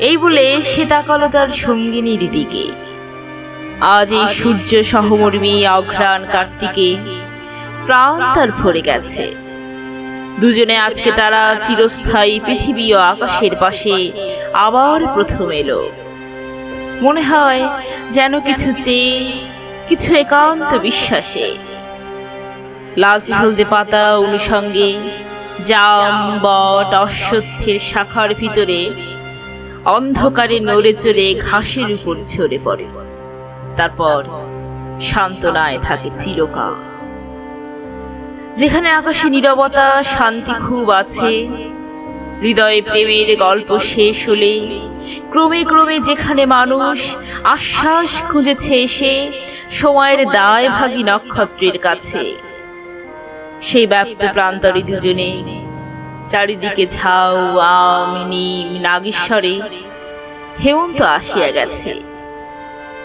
এই বলে সে তাকালো তার সঙ্গিনীর দিকে আজ এই সূর্য সহমর্মী অঘ্রাণ কার্তিকে প্রাণ তার ভরে গেছে। দুজনে আজকে তারা চিরস্থায়ী পৃথিবী ও আকাশের পাশে আবার প্রথম এলো। মনে হয় যেন কিছু চেয়ে, কিছু একান্ত বিশ্বাসে। লালচে হলদে পাতা অনুষঙ্গে জাম, বট, অশ্বত্থের শাখার ভিতরে অন্ধকারে নড়ে চড়ে ঘাসের উপর ঝরে পড়ে। তারপর সান্ত্বনায় থাকে চিরকাল। যেখানে আকাশে নীরবতা, শান্তি খুব আছে, হৃদয়ে প্রেমের গল্প শেষ হলে, ক্রমে ক্রমে যেখানে মানুষ আশ্বাস খুঁজেছে এসে সময়ের দায় ভাগী নক্ষত্রের কাছে। সেই ব্যাপ্ত প্রান্তরে দুজনে চারিদিকে ঝাউ, আম, নিম, নাগেশ্বরে হেমন্ত আসিয়া গেছে।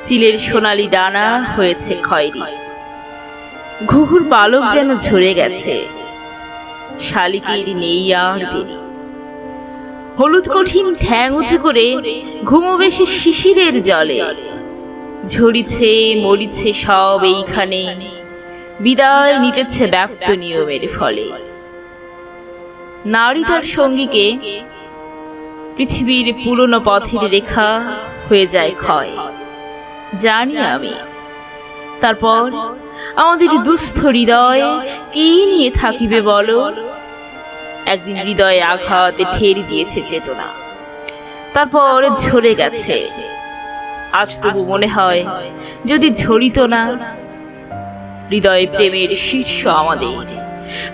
চিলের সোনালি ডানা হয়েছে খয়রি। ঘুঘুর পালক যেন ঝরে গেছে। শালিকের নেই আর দেরি। হলুদ কঠিন ঠ্যাং উঁচু করে ঘুমোবে শিশিরের জলে। ঝরিছে, মরিছে সব এইখানে। বিদায় নিতেছে ব্যাপ্ত নিয়মের ফলে। নারী তার সঙ্গীকে পৃথিবীর পুরনো পথের রেখা হয়ে যায় ক্ষয়। জানি আমি। তারপর আমাদের দুস্থ হৃদয় কি নিয়ে থাকিবে বলো? একদিন হৃদয়ে আঘাতে ঠের দিয়েছে চেতনা। তারপর ঝরে গেছে। আজ তবু মনে হয় যদি ঝরিত না হৃদয়ে প্রেমের শীর্ষ আমাদের।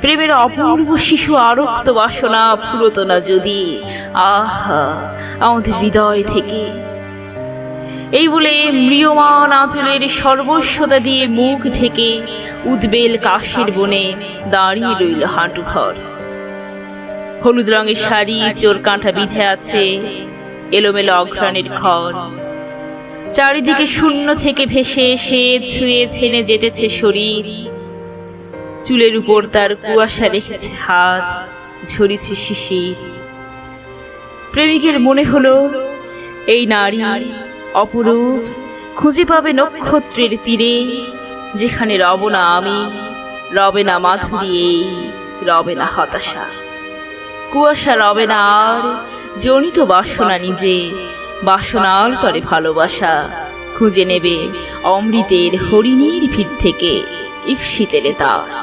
প্রেমের অপূর্ব শিশু আরক্ত বাসনা ফুরত না যদি, আহা, আমাদের হৃদয় থেকে। এই বলে মৃয়মান আঁচলের সর্বস্বতা দিয়ে মুখ ঢেকে উদ্বেল কাশের বনে দাঁড়িয়ে রইল হাঁটু ঘর। হলুদ রঙের শাড়ি, চোর কাঁঠা বিধে আছে এলোমেলো অঘ্রাণের ঘর। চারিদিকে শূন্য থেকে ভেসে এসে ছুঁয়ে ছেনে যেতেছে শরীর। চুলের উপর তার কুয়াশা রেখেছে হাত, ঝরিছে শিশির। প্রেমিকের মনে হলো, এই নারী অপরূপ খুঁজে পাবে নক্ষত্রের তীরে, যেখানে রব না আমি, রবে না মাধুরী এই, রবে না হতাশা। কুয়াশা রবে না আর জনিত বাসনা নিজে, বাসনার তরে ভালোবাসা খুঁজে নেবে অমৃতের হরিণীর ভিড় থেকে ইপ্সিতেরে তার।